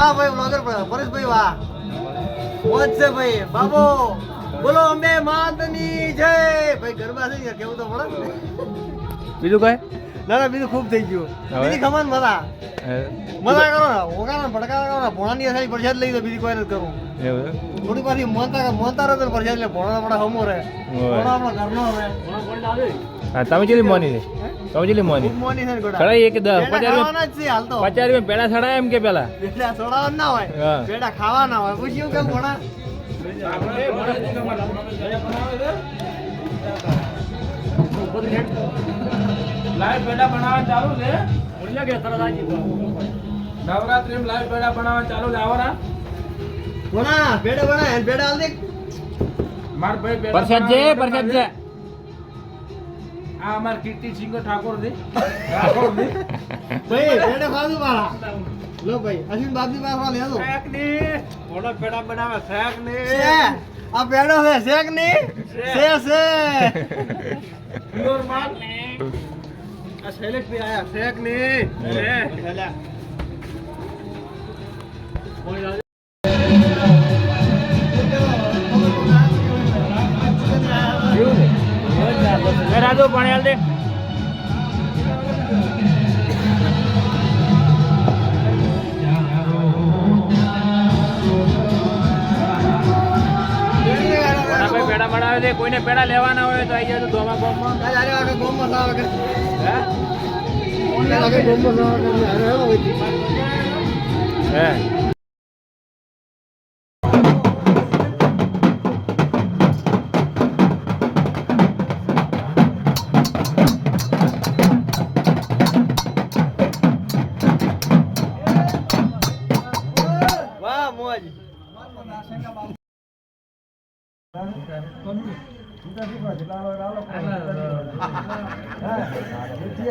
હા ભાઈ બ્લોગર પરેશભાઈ, વાહ. મોજ છે ભાઈ. બાબો, બોલો અમે માતની જય. ભાઈ, ગરબા થઈ ગયા કેવું તો પડે? બીજું કઈ? ના ના બીજું ખૂબ થઈ ગયું? બીજી ખબર મજા. મજા કરો ને ઓગાના ભડકા કરો ને ભોણાની અસાઈ પ્રસાદ લઈ દો બીજી કોઈ નથી કરવું. એવું થોડી પાછી મોનતા મનતા રહે તો પ્રસાદ લે ભોણા આપણા હમો રહે હોય. ભોણા આપણા ઘરનો હવે હા તમે ચેલી મોની તમે ચેલી મોની? મોની છે ગોડા. એક દસ પેડા પચાસ ખાવાના જ છે હાલ રૂપિયા પેલા ચડાય એમ કે પેલા? પેડા સોડાવાના ના હોય. પેડા ખાવાના હોય. પૂછ્યું કે ભોણા? લાઈવ પેડા બનાવવા ચાલુ છે. નવરાત્રી લાઈવ પેડા બનાવવા ચાલુ છે. આવરા કોના પેડા ભણા એને પેડા આલ દે. માર ભાઈ પેડા પરસાદ જે પરસાદ જે. આ અમાર કીર્તિ સિંહ ઠાકોર દે ઠાકોર દે ભાઈ પેડા ખાધું મારા. લો ભાઈ અશ્વિન બાપજી પાસે લેજો. શેક ને. મોડા પેડા બનાવે? શેક ને. આ પેડો છે શેકની. છે છે નોર્મલ માલ આ શૈલેષ ભાઈ આયા. શેકની. રાજુ પાણી હાલ દે. છે કોઈને પેડા લેવાના હોય તો આવી જાય ધોમા બોમમાં કાલે આરે વાગે ગોમમાં સાવ કે હે? ตอนนี้ตอนนี้ก็จะลาลอยแล้วเราไปเลยเฮ้ยเฮ้ย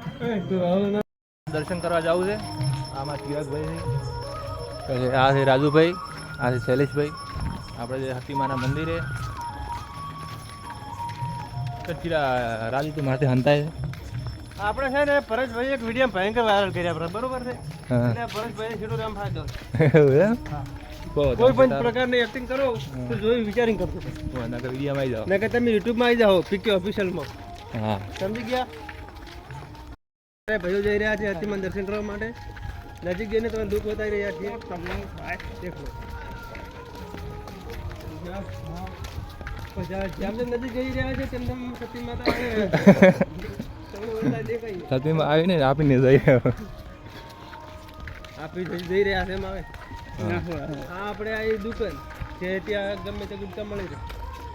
દર્શન કરવા જવું છે. આમાં ચિરાગભાઈ છે. આ છે રાજુભાઈ આ છે શૈલેષભાઈ. આપણે જે હતીમાના મંદિરે ચિરા રાજુ તું માથે હંતાય આપણે છે ને પરેશભાઈ એક વીડિયો ભયંકર વાયરલ કર્યા આપણે બરોબર છે. એટલે પરેશભાઈ છેડો રામ ફાયદો કોઈ પણ પ્રકારની એક્ટિંગ કરો તો જોઈ વિચારીને કરજો. વિડીયોમાં આવી જાઓ. ને કે તમે યુટ્યુબમાં આવી જાઓ પીકે ઓફિશિયલમાં હા. સમજી ગયા? ભાઈઓ જઈ રહ્યા છે હાથીમાં દર્શન કરવા માટે. નજીક જઈને તમે દુઃખ બતાવી રહ્યા છીએ. તમને દેખો. જેમ જેમ નજીક જઈ રહ્યા છે તેમ તેમ સતી માતા તમને સતીમાં આવીને આપીને જઈએ આપી જઈ જઈ રહ્યા છે એમ આવે. આ આપણે આ દુકાન કે ત્યાં ગમે તે ગુટકા મળી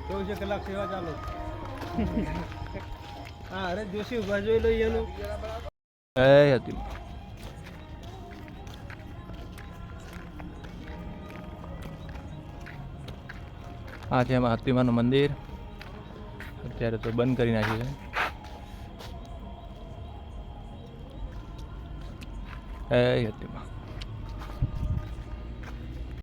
ચોવીસે કલાક સેવા ચાલુ. હા અરે જોશી ઊભા જોઈ લો એનું એ હતી આ છે મહાત્માનું હતીમાનું મંદિર. અત્યારે તો બંધ કરી નાખ્યું છે. એ હતીમાં